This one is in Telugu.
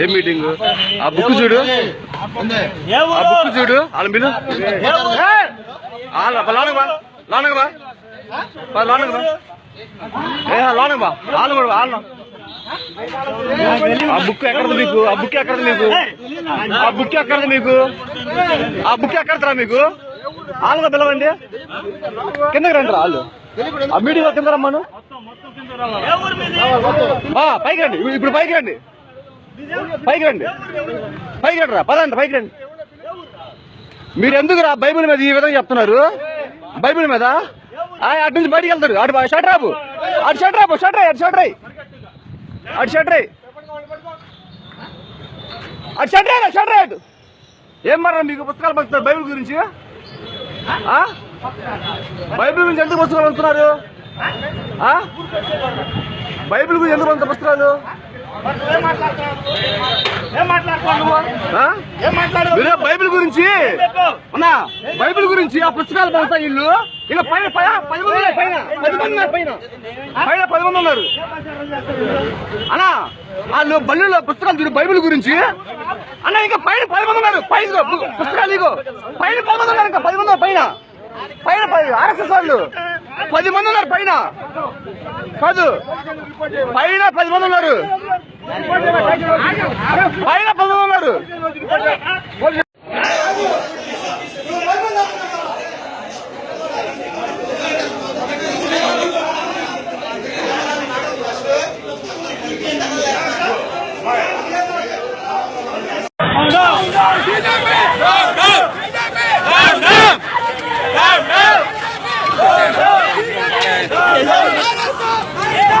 ఏం మీటింగ్? ఆ బుక్ చూడు. ఆ బుక్ చూడు. వాళ్ళ బా. ఏ లోనకు బా. వాళ్ళు కూడా వాళ్ళు ఆ బుక్ ఎక్కడది మీకు? ఆ బుక్ ఎక్కడది మీకు? ఆ బుక్ ఎక్కడది మీకు? ఆ బుక్ ఎక్కడరా మీకు? వాళ్ళగా పిలవండి. కిందకి రండి రా వాళ్ళు ఆ మీటింగ్ కింద రమ్మను పైకి రండి. ఇప్పుడు పైకి రండి. పైకి రండి. పైకి రండి రా. పదండి పైకి రండి. మీరు ఎందుకు రా బైబిల్ మీద ఈ విధంగా చెప్తున్నారు? బైబిల్ మీద? అటు నుంచి బయటికి వెళ్తారు అటు షట్ రాబు అటు షట్ రాబు షట్ అటు షట్ అటు షట్ అటు షట్ రై షట్ రై అటు. ఏం మరణ మీకు పుస్తకాలు పంచుతారు బైబిల్ గురించి? బైబిల్ గురించి ఎందుకు పుస్తకాలు పంచుతున్నారు? బైబిల్ గురించి ఎందుకు అంత పుస్తకాలు? బైబిల్ గురించి? అన్నా బైబిల్ గురించి ఆ పుస్తకాలు పంచుతా ఇల్లు ఇక పైన పైన పది మంది పైన. పది మంది ఉన్నారు పైన. పైన పది మంది ఉన్నారు. అన్నా వాళ్ళు బల్లిలో పుస్తకాలు చూడు బైబిల్ గురించి. అన్నా ఇంకా పైన పది మంది ఉన్నారు. పైన పుస్తకాలు ఇగో పైన పది మంది ఉన్నారు ఇంకా పది మంది పైన. పైన పది ఆర్ఎస్ఎస్ వాళ్ళు. పది మంది ఉన్నారు పైన. కాదు. పైన పది మంది ఉన్నారు. పైన పది మంది ఉన్నారు. Hey!